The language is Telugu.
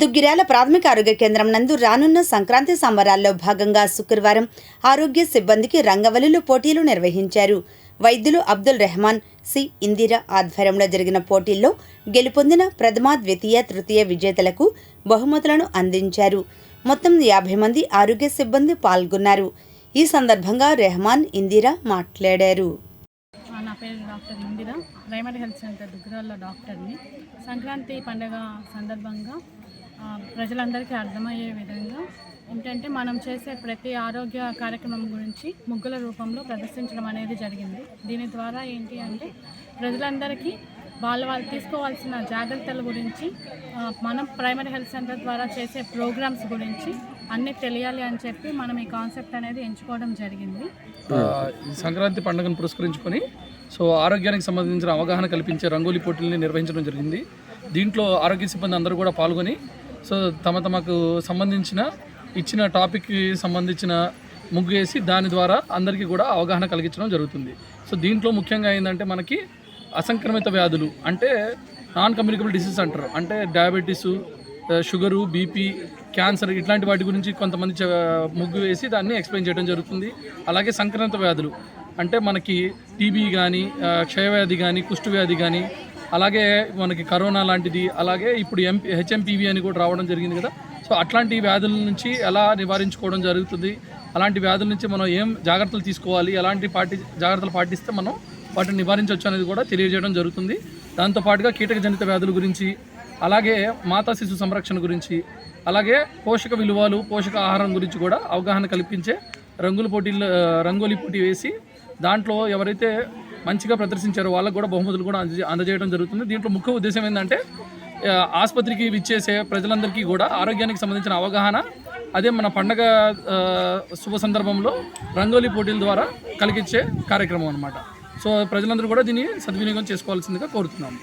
దుగ్గిరాల ప్రాథమిక ఆరోగ్య కేంద్రం నందు రానున్న సంక్రాంతి సంబరాల్లో భాగంగా శుక్రవారం ఆరోగ్య సిబ్బందికి రంగవల్లులు పోటీలు నిర్వహించారు. వైద్యులు అబ్దుల్ రెహమాన్ సి. ఇందిరా ఆధ్వర్యంలో జరిగిన పోటీల్లో గెలుపొందిన ప్రథమ ద్వితీయ తృతీయ విజేతలకు బహుమతులను అందించారు. మొత్తం యాభై మంది ఆరోగ్య సిబ్బంది పాల్గొన్నారు. ఈ సందర్భంగా రెహమాన్ ఇందిరా మాట్లాడారు. నా పేరు doctor Indira. Primary health centre దుగ్గరాల్లో డాక్టర్ని. సంక్రాంతి పండుగ సందర్భంగా ప్రజలందరికీ అర్థమయ్యే విధంగా ఏంటంటే మనం చేసే ప్రతి ఆరోగ్య కార్యక్రమం గురించి ముగ్గుల రూపంలో ప్రదర్శించడం అనేది జరిగింది. దీని ద్వారా ఏంటి అంటే ప్రజలందరికీ వాళ్ళ వాళ్ళు తీసుకోవాల్సిన జాగ్రత్తల గురించి మనం ప్రైమరీ హెల్త్ సెంటర్ ద్వారా చేసే ప్రోగ్రామ్స్ గురించి అన్నీ తెలియాలి అని చెప్పి మనం ఈ కాన్సెప్ట్ అనేది ఎంచుకోవడం జరిగింది. సంక్రాంతి పండుగను పురస్కరించుకొని సో ఆరోగ్యానికి సంబంధించిన అవగాహన కల్పించే రంగోలీ పోటీలని నిర్వహించడం జరిగింది. దీంట్లో ఆరోగ్య సిబ్బంది అందరూ కూడా పాల్గొని సో తమ తమకు సంబంధించిన ఇచ్చిన టాపిక్కి సంబంధించిన ముగ్గు వేసి దాని ద్వారా అందరికీ కూడా అవగాహన కలిగించడం జరుగుతుంది. సో దీంట్లో ముఖ్యంగా ఏంటంటే మనకి అసంక్రమిత వ్యాధులు అంటే నాన్ కమ్యూనికబుల్ డిసీజ్ అంటారు. అంటే డయాబెటీసు షుగరు బీపీ క్యాన్సర్ ఇట్లాంటి వాటి గురించి కొంతమంది ముగ్గు వేసి దాన్ని ఎక్స్ప్లెయిన్ చేయడం జరుగుతుంది. అలాగే సంక్రమిత వ్యాధులు అంటే మనకి టీబీ కానీ eh, క్షయవ్యాధి కానీ కుష్టు వ్యాధి కానీ అలాగే మనకి కరోనా లాంటిది అలాగే ఇప్పుడు ఎంపీ హెచ్ఎంపీవీ అని కూడా రావడం జరిగింది కదా. సో అట్లాంటి వ్యాధుల నుంచి ఎలా నివారించుకోవడం జరుగుతుంది? అలాంటి వ్యాధుల నుంచి మనం ఏం జాగ్రత్తలు తీసుకోవాలి? ఎలాంటి పాటి జాగ్రత్తలు పాటిస్తే మనం వాటిని నివారించవచ్చు అనేది కూడా తెలియజేయడం జరుగుతుంది. దాంతోపాటుగా కీటక జనిత వ్యాధుల గురించి అలాగే మాతా శిశు సంరక్షణ గురించి అలాగే పోషక విలువలు పోషక ఆహారం గురించి కూడా అవగాహన కల్పించే రంగుల పోటీలు ఆ, రంగోలీ పోటీ వేసి దాంట్లో ఎవరైతే మంచిగా ప్రదర్శించారు. వాళ్ళకు కూడా బహుమతులు కూడా అందజే- అందజేయడం జరుగుతుంది. దీంట్లో ముఖ్య ఉద్దేశం ఏంటంటే ఆసుపత్రికి విచ్చేసే ప్రజలందరికీ కూడా ఆరోగ్యానికి సంబంధించిన అవగాహన అదే మన పండగ శుభ సందర్భంలో రంగోలీ పోటీల ద్వారా కలిగించే కార్యక్రమం అనమాట సో ప్రజలందరూ కూడా దీన్ని సద్వినియోగం చేసుకోవాల్సిందిగా కోరుతున్నాము.